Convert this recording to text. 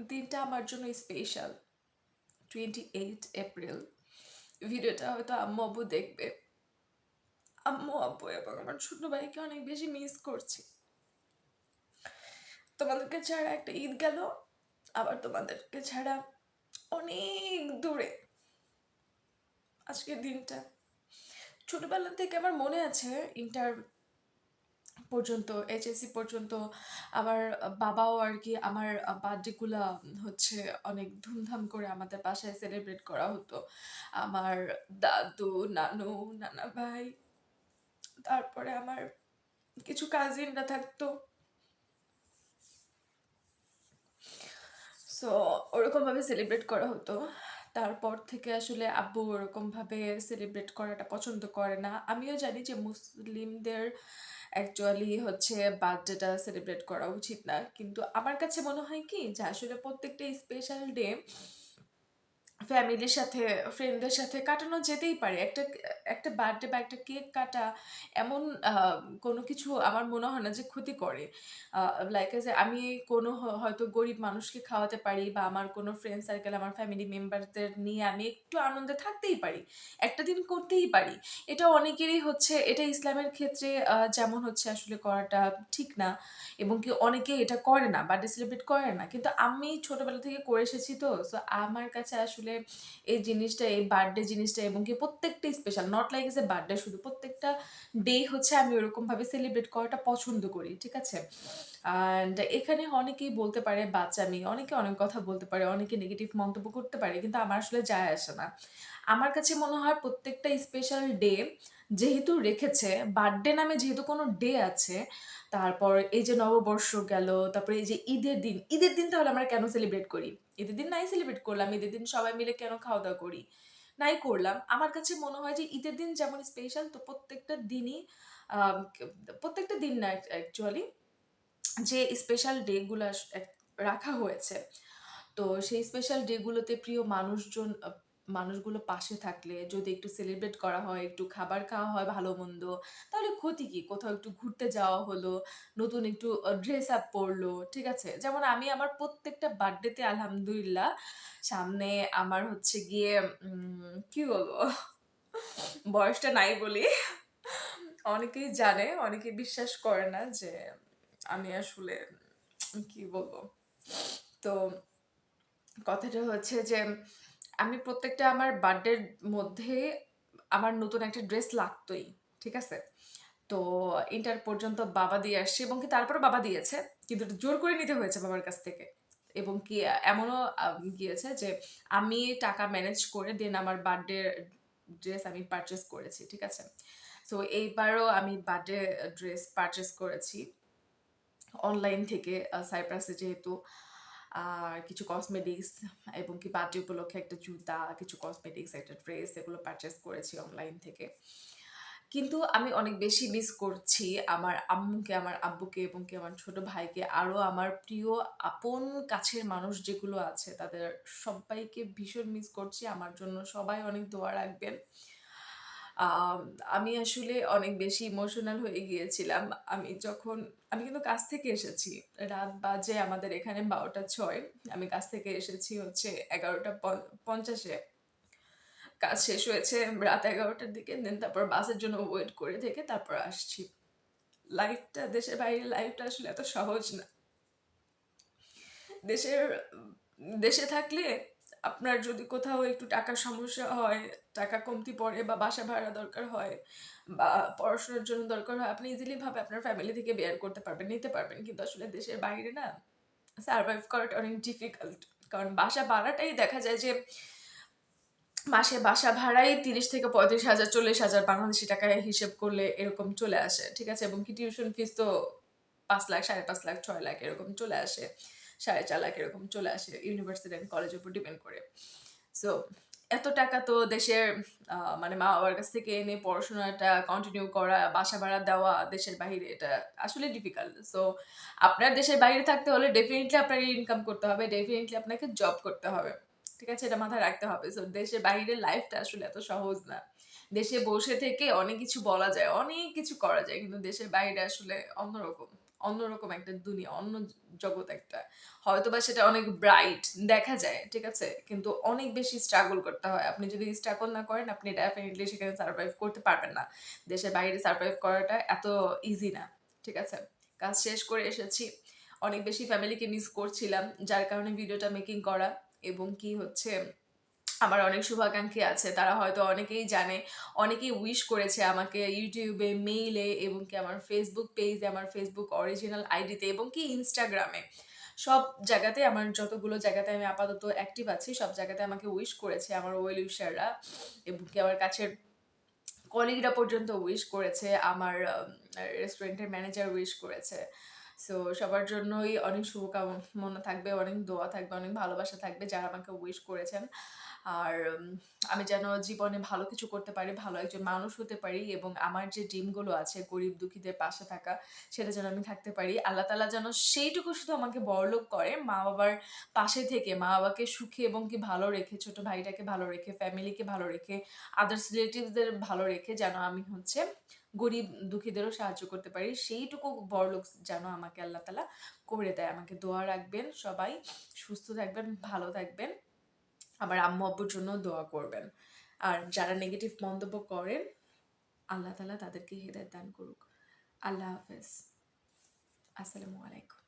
দিনটা আমার জন্য স্পেশাল টোয়েন্টি এইট এপ্রিল ভিডিওটা হয়তো আম্মু আব্বু দেখবে। আম্মু আব্বু এবং আমার ছোট ভাইকে অনেক বেশি মিস করছি। তোমাদেরকে ছাড়া একটা ঈদ গেল, আবার তোমাদেরকে ছাড়া অনেক দূরে। আজকের দিনটা। ছোটবেলা থেকে আমার মনে আছে ইন্টার পর্যন্ত এইচএসসি পর্যন্ত আমার বাবাও আর কি আমার বার্থডেগুলা হচ্ছে অনেক ধুমধাম করে আমাদের বাসায় সেলিব্রেট করা হতো। আমার দাদু, নানু নানা ভাই তারপরে আমার কিছু কাজিনরা থাকতো। সো ওরকমভাবে সেলিব্রেট করা হতো। তারপর থেকে আসলে আব্বু ওরকমভাবে সেলিব্রেট করাটা পছন্দ করে না। আমিও জানি যে মুসলিমদের অ্যাকচুয়ালি হচ্ছে বার্থডেটা সেলিব্রেট করা উচিত না। কিন্তু আমার কাছে মনে হয় কি যে আসলে প্রত্যেকটা স্পেশাল ডে ফ্যামিলির সাথে ফ্রেন্ডদের সাথে কাটানো যেতেই পারে। একটা একটা বার্থডে বা একটা কেক কাটা এমন কোনো কিছু আমার মনে হয় না যে ক্ষতি করে। লাইক যে আমি কোনো হয়তো গরিব মানুষকে খাওয়াতে পারি বা আমার কোনো ফ্রেন্ড সার্কেল আমার ফ্যামিলি মেম্বারদের নিয়ে আমি একটু আনন্দে থাকতেই পারি। একটা দিন করতেই পারি। এটা অনেকেরই হচ্ছে, এটা ইসলামের ক্ষেত্রে যেমন হচ্ছে আসলে করাটা ঠিক না এবং কি অনেকে এটা করে না বার্থডে সেলিব্রেট করে না। কিন্তু আমি ছোটবেলা থেকে করে এসেছি তো সো আমার কাছে আসলে এই জিনিসটা, এই বার্থডে জিনিসটা এবং কি প্রত্যেকটা special not like as a birthday শুধু, প্রত্যেকটা ডে হচ্ছে আমি ওরকমভাবে সেলিব্রেট করাটা পছন্দ করি, ঠিক আছে? অ্যান্ড এখানে অনেকেই বলতে পারে বাচ্চামি অনেকে অনেক কথা বলতে পারে, অনেকে নেগেটিভ মন্তব্য করতে পারে, কিন্তু আমার আসলে যায় আসে না। আমার কাছে মনে হয় প্রত্যেকটা স্পেশাল ডে যেহেতু রেখেছে বার্থডে নামে যেহেতু কোনো ডে আছে, তারপর এই যে নববর্ষ গেল, তারপরে এই যে ঈদের দিন ঈদের দিন তাহলে আমরা কেন সেলিব্রেট করি? ঈদের দিন নাই সেলিব্রেট করলাম, ঈদের দিন সবাই মিলে কেন খাওয়া দাওয়া করি? নাই করলাম। আমার কাছে মনে হয় যে ঈদের দিন যেমন স্পেশাল তো প্রত্যেকটা দিনই প্রত্যেকটা দিন না অ্যাকচুয়ালি যে স্পেশাল ডেগুলো রাখা হয়েছে। তো সেই স্পেশাল ডেগুলোতে প্রিয় মানুষজন মানুষগুলো পাশে থাকলে, যদি একটু সেলিব্রেট করা হয়, একটু খাবার খাওয়া হয় ভালো মন্দ, তাহলে ক্ষতি কি? কোথাও একটু ঘুরতে যাওয়া হলো, নতুন একটু ড্রেস আপ পরলো, ঠিক আছে? যেমন আমি আমার প্রত্যেকটা বার্থডেতে আলহামদুলিল্লাহ, সামনে আমার হচ্ছে গিয়ে কি বলব? বয়সটা নাই বলি। অনেকেই জানে অনেকে বিশ্বাস করে না যে আমি আসলে, কি বলব? তো কথাটা হচ্ছে যে, আমি প্রত্যেকটা আমার বার্থডের মধ্যে আমার নতুন একটা ড্রেস লাগতোই, ঠিক আছে? তো ইন্টার পর্যন্ত বাবা দিয়ে আসছে এবং কি তারপরে বাবা দিয়েছে, কিন্তু জোর করে নিতে হয়েছে বাবার কাছ থেকে। এবং কি এমনও গিয়েছে যে, আমি টাকা ম্যানেজ করে দেন আমার বার্থডে ড্রেস আমি পারচেস করেছি, ঠিক আছে? সো এইবারও আমি বার্থডে ড্রেস পারচেস করেছি। অনলাইন থেকে সাইপ্রাসে যেহেতু কিছু কসমেটিক্স এবং কি বার্থডে উপলক্ষে একটা জুতা, কিছু কসমেটিক্স একটা ড্রেস এগুলো পারচেস করেছি অনলাইন থেকে। কিন্তু আমি অনেক বেশি মিস করছি আমার আম্মুকে, আমার আব্বুকে এবং কি আমার ছোট ভাইকে, আরও আমার প্রিয় আপন কাছের মানুষ যেগুলো আছে, তাদের সবাইকে ভীষণ মিস করছি। আমার জন্য সবাই অনেক দোয়া রাখবেন। আম, আসলে অনেক বেশি ইমোশনাল হয়ে গিয়েছিলাম। আমি যখন আমি কিন্তু কাজ থেকে এসেছি। রাত বাজে আমাদের এখানে বারোটা ছয়। আমি কাজ থেকে এসেছি হচ্ছে এগারোটা পঞ্চাশে। কাজ শেষ হয়েছে রাত এগারোটার দিকে। দেন তারপর বাসের জন্য ওয়েট করে থেকে তারপর আসছি। লাইফটা দেশের বাইরে লাইফটা আসলে এত সহজ না। দেশের দেশে থাকলে আপনার যদি কোথাও একটু টাকার সমস্যা হয়, টাকা কমতি পড়ে বা বাসা ভাড়া দরকার হয় বা পড়াশোনার জন্য দরকার হয়, আপনি ইজিলি ভাবে আপনার ফ্যামিলি থেকে বেয়ার করতে পারবেন, নিতে পারবেন। কিন্তু আসলে দেশের বাইরে না সার্ভাইভ করাটা অনেক ডিফিকাল্ট কারণ বাসা ভাড়াটাই দেখা যায় যে মাসে বাসা ভাড়াই তিরিশ থেকে পঁয়ত্রিশ হাজার, চল্লিশ হাজার বাংলাদেশি টাকায় হিসেব করলে এরকম চলে আসে, ঠিক আছে? এবং কি টিউশন ফিস তো পাঁচ লাখ, সাড়ে পাঁচ লাখ, ছয় লাখ এরকম চলে আসে। সাড়ে চার লাখ এরকম চলে আসে ইউনিভার্সিটি অ্যান্ড কলেজের উপর ডিপেন্ড করে। সো এত টাকা তো দেশের মানে মা বাবার কাছ থেকে এনে পড়াশোনাটা কন্টিনিউ করা, বাসা ভাড়া দেওয়া, দেশের বাইরে এটা আসলে ডিফিকাল্ট সো আপনার দেশের বাইরে থাকতে হলে ডেফিনেটলি আপনাকে ইনকাম করতে হবে ডেফিনেটলি আপনাকে জব করতে হবে। ঠিক আছে? এটা মাথায় রাখতে হবে। সো দেশের বাইরের লাইফটা আসলে এত সহজ না। দেশে বসে থেকে অনেক কিছু বলা যায়, অনেক কিছু করা যায়, কিন্তু দেশের বাইরে আসলে অন্যরকম। অন্যরকম একটা দুনিয়া অন্য জগৎ একটা। হয়তোবা সেটা অনেক ব্রাইট দেখা যায়, ঠিক আছে? কিন্তু অনেক বেশি স্ট্রাগল করতে হয়। আপনি যদি স্ট্রাগল না করেন, আপনি ডেফিনেটলি সেখানে সার্ভাইভ করতে পারবেন না। দেশের বাইরে সার্ভাইভ করাটা এত ইজি না, ঠিক আছে? কাজ শেষ করে এসেছি। অনেক বেশি ফ্যামিলিকে মিস করছিলাম, যার কারণে ভিডিওটা মেকিং করা। এবং কি হচ্ছে আমার অনেক শুভাকাঙ্ক্ষী আছে। তারা হয়তো অনেকেই জানে, অনেকেই উইশ করেছে আমাকে ইউটিউবে মেইলে এবং কি আমার ফেসবুক পেজে আমার ফেসবুক অরিজিনাল আইডিতে এবং কি ইনস্টাগ্রামে সব জায়গাতে আমার যতগুলো জায়গাতে আমি আপাতত অ্যাক্টিভ আছি, সব জায়গাতে আমাকে উইশ করেছে আমার ওয়েল উইশাররা এবং কি আমার কাছের কলিগরা পর্যন্ত উইশ করেছে, আমার রেস্টুরেন্টের ম্যানেজার উইশ করেছে। সো সবার জন্যই অনেক শুভকামনা থাকবে, অনেক দোয়া থাকবে, অনেক ভালোবাসা থাকবে যারা আমাকে উইশ করেছেন। আর আমি যেন জীবনে ভালো কিছু করতে পারি, ভালো একজন মানুষ হতে পারি এবং আমার যে ড্রিমগুলো আছে গরিব দুঃখীদের পাশে থাকা, সেটা যেন আমি থাকতে পারি। আল্লাহ তালা যেন সেইটুকু শুধু আমাকে বড়লোক করে মা বাবার পাশে থেকে মা বাবাকে সুখে এবং কি ভালো রেখে, ছোট ভাইটাকে ভালো রেখে ফ্যামিলিকে ভালো রেখে আদার্স রিলেটিভসদের ভালো রেখে যেন আমি হচ্ছে গরিব দুঃখীদেরও সাহায্য করতে পারি। সেইটুকু বড়লোক যেন আমাকে আল্লাহ তালা করে দেয়। আমাকে দোয়া রাখবেন, সবাই সুস্থ থাকবেন, ভালো থাকবেন। আমার আম্মু আব্বুর জন্য দোয়া করবেন। আর যারা নেগেটিভ মন্তব্য করেন, আল্লাহ তালা তাদেরকে হৃদয় দান করুক। আল্লাহ হাফেজ। আসসালামু আলাইকুম।